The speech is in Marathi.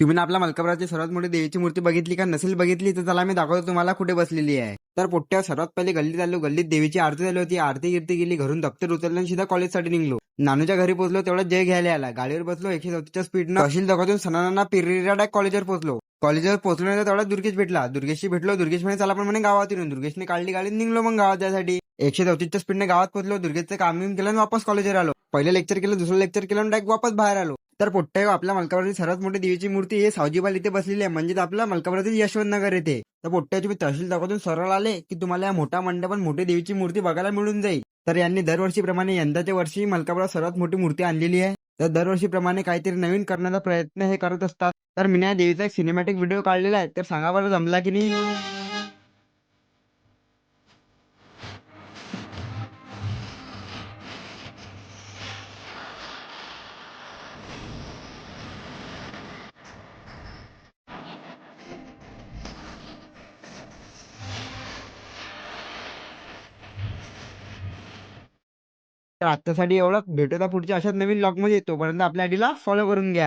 तुम्ही ना आपल्या मलकापुराची सर्वात मोठी देवीची मूर्ती बघितली का नसेल बघितली तर चला मी दाखवतो तुम्हाला कुठे बसलेली आहे. तर पोट्ट्या सर्वात पहिले गल्लीत आलो गल्लीत देवीची आरती झाली होती. आरती गिरती गेली. घरून दप्तर उचललं आणि सीधा कॉलेजसाठी निघलो. नानूच्या घरी पोहोचलो. तेवढं जय घ्यायला आला. गाडीवर बसलो. एकशे चौतीसच्या स्पीडनं तहसील दोघातून सणांना पिरिरा डायरेक्ट कॉलेजवर पोहोचलो. कॉलेजवर पोहोचल्यानंतर तेवढा दुर्गेश भेटला. दुर्गेशशी भेटलो. दुर्गेश म्हणे चला पण म्हणे गावात येऊन. दुर्गेशने काढली गाडी निघलो मग गावात जायसाठी. एकशे चौतीसच्या स्पीडने गावात पोहोचलो. दुर्गेशचं काम केलं आणि वापस कॉलेजवर आलो. पहिलं लेक्चर केलं दुसरं लेक्चर केलं आणि डायरेक्ट वापस बाहेर आलो. तर पोट्ट्या हो, आपल्या मलकापुरातील सर्वात मोठी देवीची मूर्ती हे सावजीबाल इथे बसलेली आहे. म्हणजे आपल्या मलकापुरातील यशवंत नगर येथे. तर पोट्ट्या तुम्ही तहसील दाखवून सरळ आले की तुम्हाला या मोठ्या मंडपात मोठी देवीची मूर्ती बघायला मिळून जाईल. तर यांनी दरवर्षीप्रमाणे यंदाच्या वर्षी मलकापुरात सर्वात मोठी मूर्ती आणलेली आहे. तर दरवर्षीप्रमाणे काहीतरी नवीन करण्याचा प्रयत्न हे करत असतात. तर मी या देवीचा एक सिनेमॅटिक व्हिडिओ काढलेला आहे. तर सांगा बरं जमला की नाही? तर आत्तासाठी एवढंच भेटूया पुढच्या अशाच नवीन मध्ये. तोपर्यंत आपल्या आयडीला फॉलो करून घ्या.